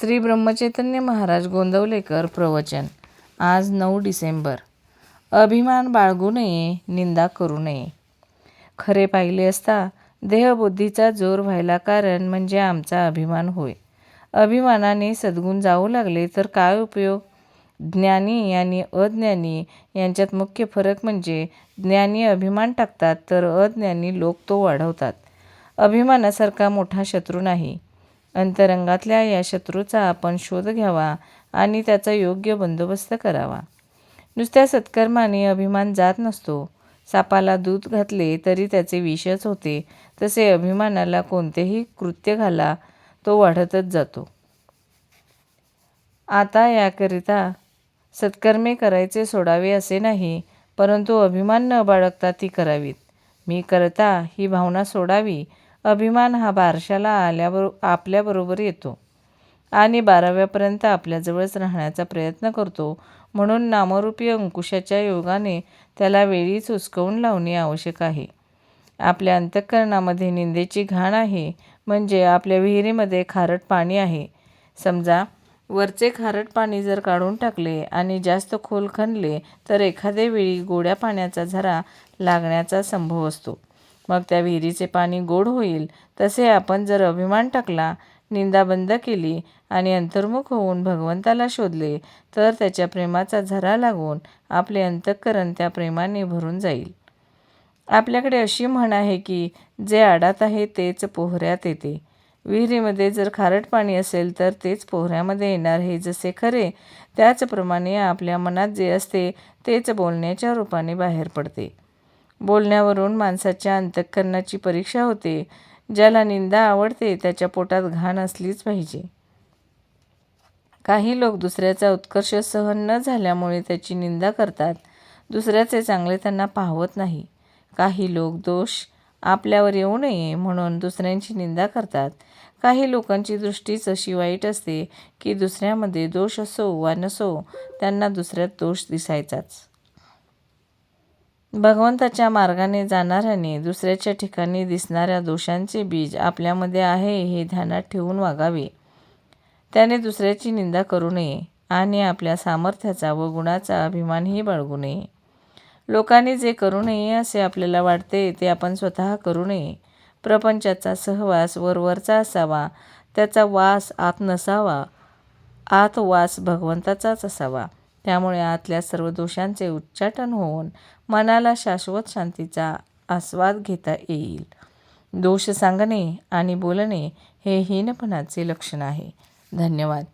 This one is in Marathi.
श्री ब्रह्मचैतन्य महाराज गोंदवलेकर प्रवचन. आज नऊ डिसेंबर. अभिमान बाळगू नये निंदा करू नये. खरे पाहिले असता देहबुद्धीचा जोर व्हायला कारण म्हणजे आमचा अभिमान होय. अभिमानाने सद्गुण जाऊ लागले तर काय उपयोग? ज्ञानी आणि अज्ञानी यांच्यात मुख्य फरक म्हणजे ज्ञानी अभिमान टाकतात तर अज्ञानी लोक तो वाढवतात. अभिमानासारखा मोठा शत्रू नाही. अंतरंगातल्या या शत्रूचा आपण शोध घ्यावा आणि त्याचा योग्य बंदोबस्त करावा. नुसत्या सत्कर्माने अभिमान जात नसतो. सापाला दूध घातले तरी त्याचे विषच होते. तसे अभिमानाला कोणतेही कृत्य घाला तो वाढतच जातो. आता याकरिता सत्कर्मे करायचे सोडावे असे नाही परंतु अभिमान न बाळगता ती करावीत. मी करता ही भावना सोडावी अभिमान हा बारशाला आल्याबरो आपल्याबरोबर येतो. आणि बाराव्यापर्यंत आपल्याजवळच राहण्याचा प्रयत्न करतो. म्हणून नामरूपी अंकुशाच्या योगाने त्याला वेळीच हुसकवून लावणे आवश्यक आहे. आपल्या अंतःकरणामध्ये निंदेची घाण आहे. म्हणजे आपल्या विहिरीमध्ये खारट पाणी आहे. समजा वरचे खारट पाणी जर काढून टाकले आणि जास्त खोल खणले तर एखादे वेळी गोड्या पाण्याचा झरा लागण्याचा संभव असतो. मग त्या विहिरीचे पाणी गोड होईल तसे आपण जर अभिमान टाकला निंदा बंद केली आणि अंतर्मुख होऊन भगवंताला शोधले तर त्याच्या प्रेमाचा झरा लागून आपले अंतःकरण त्या प्रेमाने भरून जाईल. आपल्याकडे अशी म्हण आहे की जे आडात आहे तेच पोहऱ्यात येते. विहिरीमध्ये जर खारट पाणी असेल तर तेच पोहऱ्यामध्ये येणार हे जसे खरे त्याचप्रमाणे आपल्या मनात जे असते तेच बोलण्याच्या रूपाने बाहेर पडते. बोलण्यावरून माणसाच्या अंतःकरणाची परीक्षा होते. ज्याला निंदा आवडते त्याच्या पोटात घाण असलीच पाहिजे. काही लोक दुसऱ्याचा उत्कर्ष सहन न झाल्यामुळे त्याची निंदा करतात. दुसऱ्याचे चांगले त्यांना पाहवत नाही. काही लोक दोष आपल्यावर येऊ नये म्हणून दुसऱ्यांची निंदा करतात. काही लोकांची दृष्टीच अशी वाईट असते की दुसऱ्यामध्ये दोष असो वा नसो त्यांना दुसऱ्यात दोष दिसायचाच. भगवंताच्या मार्गाने जाणाऱ्याने दुसऱ्याच्या ठिकाणी दिसणाऱ्या दोषांचे बीज आपल्यामध्ये आहे हे ध्यानात ठेवून वागावे. त्याने दुसऱ्याची निंदा करू नये आणि आपल्या सामर्थ्याचा व गुणाचा अभिमानही बाळगू नये. लोकांनी जे करू नये असे आपल्याला वाटते ते आपण स्वतः करू नये. प्रपंचाचा सहवास वरवरचा असावा त्याचा वास आत नसावा आत वास भगवंताचाच असावा. त्यामुळे आतल्या सर्व दोषांचे उच्चाटन होऊन मनाला शाश्वत शांतीचा आस्वाद घेता येईल. दोष सांगणे आणि बोलणे हे हीनपणाचे लक्षण आहे. धन्यवाद.